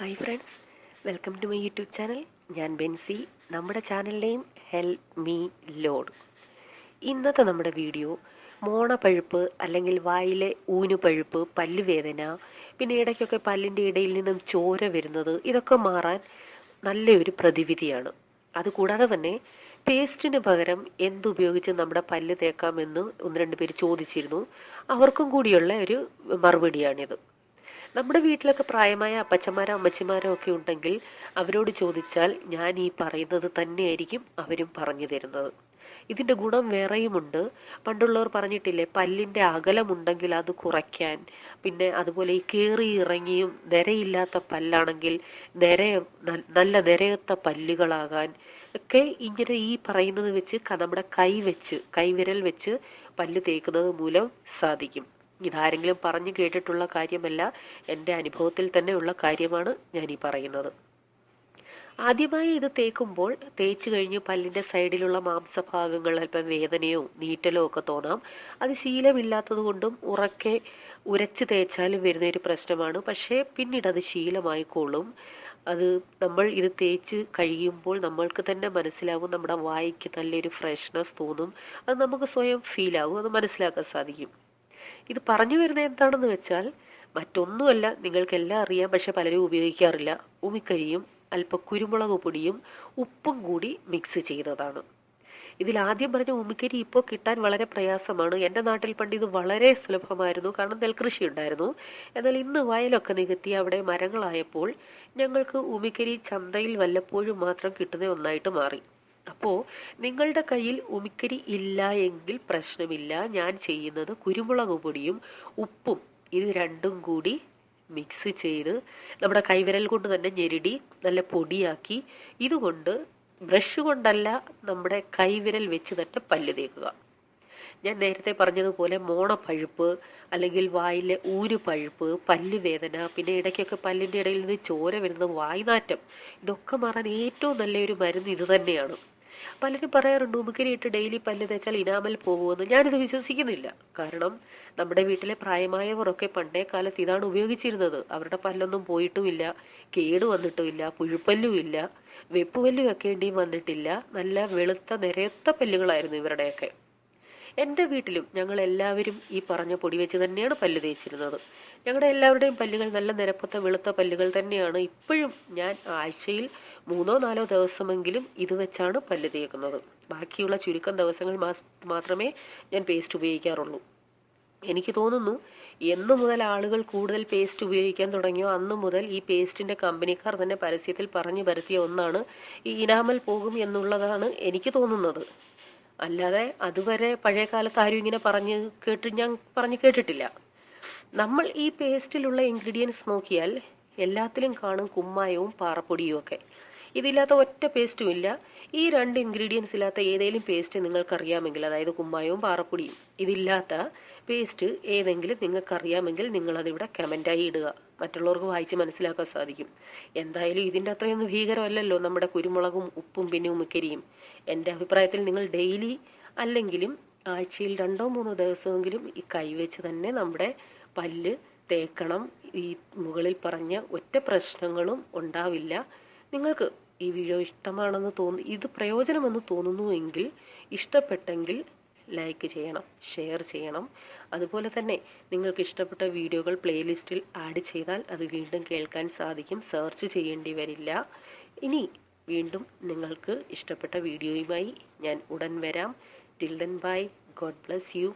Hi friends. Welcome to my YouTube channel. ഞാൻ ബെൻസി. നമ്മുടെ ചാനലിലെയും help me load. ഇന്നത്തെ നമ്മുടെ വീഡിയോ മോണപ്പഴുപ്പ് അല്ലെങ്കിൽ വായിലെ ഊനുപഴുപ്പ് പല്ലുവേദന പിന്നെ ഇടയ്ക്കൊക്കെ പല്ലിന്റെ ഇടയിൽ നിന്നും ചോര വരുന്നത് ഇതൊക്കെ മാറാൻ നല്ലൊരു പ്രതിവിധിയാണ്. അതുകൂടാതെ തന്നെ പേസ്റ്റിന് പകരം എന്തുപയോഗിച്ച് നമ്മുടെ പല്ല് തേക്കാമെന്ന് ഒന്ന് രണ്ട് പേര് ചോദിച്ചിരുന്നു. അവർക്കും കൂടിയുള്ള ഒരു മറുപടിയാണിത്. നമ്മുടെ വീട്ടിലൊക്കെ പ്രായമായ അപ്പച്ചന്മാരോ അമ്മച്ചിമാരോ ഒക്കെ ഉണ്ടെങ്കിൽ അവരോട് ചോദിച്ചാൽ ഞാൻ ഈ പറയുന്നത് തന്നെയായിരിക്കും അവരും പറഞ്ഞു തരുന്നത്. ഇതിന്റെ ഗുണം വേറെയുമുണ്ട്. പണ്ടുള്ളവർ പറഞ്ഞിട്ടില്ലേ പല്ലിന്റെ അകലമുണ്ടെങ്കിൽ അത് കുറയ്ക്കാൻ. പിന്നെ അതുപോലെ ഈ കീറി ഇറങ്ങിയും നിരയില്ലാത്ത പല്ലാണെങ്കിൽ നിര നല്ല നിരയൊത്ത പല്ലുകളാകാൻ ഒക്കെ ഇങ്ങനെ ഈ പറയുന്നത് വെച്ച് നമ്മുടെ കൈ വെച്ച് കൈവിരൽ വെച്ച് പല്ല് തേക്കുന്നത് മൂലം സാധിക്കും. ഇതാരെങ്കിലും പറഞ്ഞു കേട്ടിട്ടുള്ള കാര്യമല്ല. എന്റെ അനുഭവത്തിൽ തന്നെ ഉള്ള കാര്യമാണ് ഞാൻ ഈ പറയുന്നത്. ആദ്യമായി ഇത് തേക്കുമ്പോൾ തേച്ച് കഴിഞ്ഞ് പല്ലിന്റെ സൈഡിലുള്ള മാംസഭാഗങ്ങൾ അല്പം വേദനയോ നീറ്റലോ ഒക്കെ തോന്നാം. അത് ശീലമില്ലാത്തത് കൊണ്ടും ഉറക്കെ ഉരച്ച് തേച്ചാലും വരുന്ന ഒരു പ്രശ്നമാണ്. പക്ഷേ പിന്നീട് അത് ശീലമായിക്കോളും അത് നമ്മൾ ഇത് തേച്ച് കഴിയുമ്പോൾ നമ്മൾക്ക് തന്നെ മനസ്സിലാവും. നമ്മുടെ വായിക്ക് നല്ലൊരു ഫ്രഷ്നെസ് തോന്നും. അത് നമുക്ക് സ്വയം ഫീലാവും അത് മനസ്സിലാക്കാൻ സാധിക്കും. ഇത് പറഞ്ഞു വരുന്നത് എന്താണെന്ന് വെച്ചാൽ മറ്റൊന്നുമല്ല നിങ്ങൾക്കെല്ലാം അറിയാം പക്ഷെ പലരും ഉപയോഗിക്കാറില്ല. ഉമിക്കരിയും അല്പം കുരുമുളക് പൊടിയും ഉപ്പും കൂടി മിക്സ് ചെയ്തതാണ്. ഇതിൽ ആദ്യം പറഞ്ഞ ഉമിക്കരി ഇപ്പോൾ കിട്ടാൻ വളരെ പ്രയാസമാണ്. എന്റെ നാട്ടിൽ പണ്ട് ഇത് വളരെ സുലഭമായിരുന്നു. കാരണം നെൽകൃഷി ഉണ്ടായിരുന്നു. എന്നാൽ ഇന്ന് വയലൊക്കെ നികത്തി അവിടെ മരങ്ങളായപ്പോൾ ഞങ്ങൾക്ക് ഉമിക്കരി ചന്തയിൽ വല്ലപ്പോഴും മാത്രം കിട്ടുന്ന ഒന്നായിട്ട് മാറി. അപ്പോൾ നിങ്ങളുടെ കയ്യിൽ ഉമിക്കരി ഇല്ല എങ്കിൽ പ്രശ്നമില്ല. ഞാൻ ചെയ്യുന്നത് കുരുമുളക് പൊടിയും ഉപ്പും ഇത് രണ്ടും കൂടി മിക്സ് ചെയ്ത് നമ്മുടെ കൈവിരൽ കൊണ്ട് തന്നെ ഞെരുടി നല്ല പൊടിയാക്കി ഇതുകൊണ്ട് ബ്രഷ് കൊണ്ടല്ല നമ്മുടെ കൈവിരൽ വെച്ച് തന്നെ പല്ല് തേക്കുക. ഞാൻ നേരത്തെ പറഞ്ഞതുപോലെ മോണപ്പഴുപ്പ് അല്ലെങ്കിൽ വായിലെ ഊര് പഴുപ്പ് പല്ല് വേദന പിന്നെ ഇടയ്ക്കൊക്കെ പല്ലിന്റെ ഇടയിൽ നിന്ന് ചോര വരുന്ന വായ്നാറ്റം ഇതൊക്കെ മാറാൻ ഏറ്റവും നല്ലൊരു മരുന്ന് ഇത് തന്നെയാണ്. പലരും പറയാറുണ്ട് ഉമുക്കിനിട്ട് ഡെയിലി പല്ല് തേച്ചാൽ ഇനാമൽ പോകുമെന്ന്. ഞാനിത് വിശ്വസിക്കുന്നില്ല. കാരണം നമ്മുടെ വീട്ടിലെ പ്രായമായവരൊക്കെ പണ്ടേ കാലത്ത് ഇതാണ് ഉപയോഗിച്ചിരുന്നത്. അവരുടെ പല്ലൊന്നും പോയിട്ടുമില്ല കേട് വന്നിട്ടുമില്ല പുഴുപ്പല്ലുമില്ല ഒക്കെ വേണ്ടിയും വന്നിട്ടില്ല നല്ല വെളുത്ത നിരത്ത പല്ലുകളായിരുന്നു ഇവരുടെയൊക്കെ. എന്റെ വീട്ടിലും ഞങ്ങൾ എല്ലാവരും ഈ പറഞ്ഞ പൊടി വെച്ച് തന്നെയാണ് പല്ല് തേച്ചിരുന്നത്. ഞങ്ങളുടെ എല്ലാവരുടെയും പല്ലുകൾ നല്ല നിരപ്പത്തെ വെളുത്ത പല്ലുകൾ തന്നെയാണ് ഇപ്പോഴും ഞാൻ ആഴ്ചയിൽ മൂന്നോ നാലോ ദിവസമെങ്കിലും ഇത് വെച്ചാണ് പല്ല് തേക്കുന്നത്. ബാക്കിയുള്ള ചുരുക്കം ദിവസങ്ങൾ മാത്രമേ ഞാൻ പേസ്റ്റ് ഉപയോഗിക്കാറുള്ളൂ. എനിക്ക് തോന്നുന്നു എന്ന് മുതൽ ആളുകൾ കൂടുതൽ പേസ്റ്റ് ഉപയോഗിക്കാൻ തുടങ്ങിയോ അന്ന് മുതൽ ഈ പേസ്റ്റിന്റെ കമ്പനിക്കാർ തന്നെ പരസ്യത്തിൽ പറഞ്ഞു വരുത്തിയ ഒന്നാണ് ഈ ഇനാമൽ പോകും എന്നുള്ളതാണ് എനിക്ക് തോന്നുന്നത്. അല്ലാതെ അതുവരെ പഴയ കാലത്ത് ആരും ഇങ്ങനെ പറഞ്ഞ് കേട്ട് ഞാൻ പറഞ്ഞു കേട്ടിട്ടില്ല. നമ്മൾ ഈ പേസ്റ്റിലുള്ള ഇൻഗ്രീഡിയൻസ് നോക്കിയാൽ എല്ലാത്തിലും കാണും കുമ്മായവും പാറപ്പൊടിയും ഒക്കെ. ഇതില്ലാത്ത ഒറ്റ പേസ്റ്റും ഇല്ല. ഈ രണ്ട് ഇൻഗ്രീഡിയൻസ് ഇല്ലാത്ത ഏതെങ്കിലും പേസ്റ്റ് നിങ്ങൾക്കറിയാമെങ്കിൽ അതായത് കുമ്മായവും പാറപ്പൊടിയും ഇതില്ലാത്ത പേസ്റ്റ് ഏതെങ്കിലും നിങ്ങൾക്കറിയാമെങ്കിൽ നിങ്ങളതിവിടെ കമന്റായി ഇടുക. മറ്റുള്ളവർക്ക് വായിച്ച് മനസ്സിലാക്കാൻ സാധിക്കും. എന്തായാലും ഇതിന്റെ അത്രയൊന്നും ഭീകരമല്ലല്ലോ നമ്മുടെ കുരുമുളകും ഉപ്പും പിന്നെ ഉമിക്കരിയും. എന്റെ അഭിപ്രായത്തിൽ നിങ്ങൾ ഡെയിലി അല്ലെങ്കിലും ആഴ്ചയിൽ രണ്ടോ മൂന്നോ ദിവസമെങ്കിലും ഈ കൈവച്ച് തന്നെ നമ്മുടെ പല്ല് തേക്കണം. ഈ മുകളിൽ പറഞ്ഞ ഒറ്റ പ്രശ്നങ്ങളും ഉണ്ടാവില്ല. നിങ്ങൾക്ക് ഈ വീഡിയോ ഇഷ്ടമാണെന്ന് തോന്നുന്നു ഇത് പ്രയോജനമെന്ന് തോന്നുന്നുവെങ്കിൽ ഇഷ്ടപ്പെട്ടെങ്കിൽ ലൈക്ക് ചെയ്യണം ഷെയർ ചെയ്യണം. അതുപോലെ തന്നെ നിങ്ങൾക്ക് ഇഷ്ടപ്പെട്ട വീഡിയോകൾ പ്ലേലിസ്റ്റിൽ ആഡ് ചെയ്താൽ അത് വീണ്ടും കേൾക്കാൻ സാധിക്കും. സെർച്ച് ചെയ്യേണ്ടി വരില്ല. ഇനി വീണ്ടും നിങ്ങൾക്ക് ഇഷ്ടപ്പെട്ട വീഡിയോയുമായി ഞാൻ ഉടൻ വരാം. Till then bye God bless you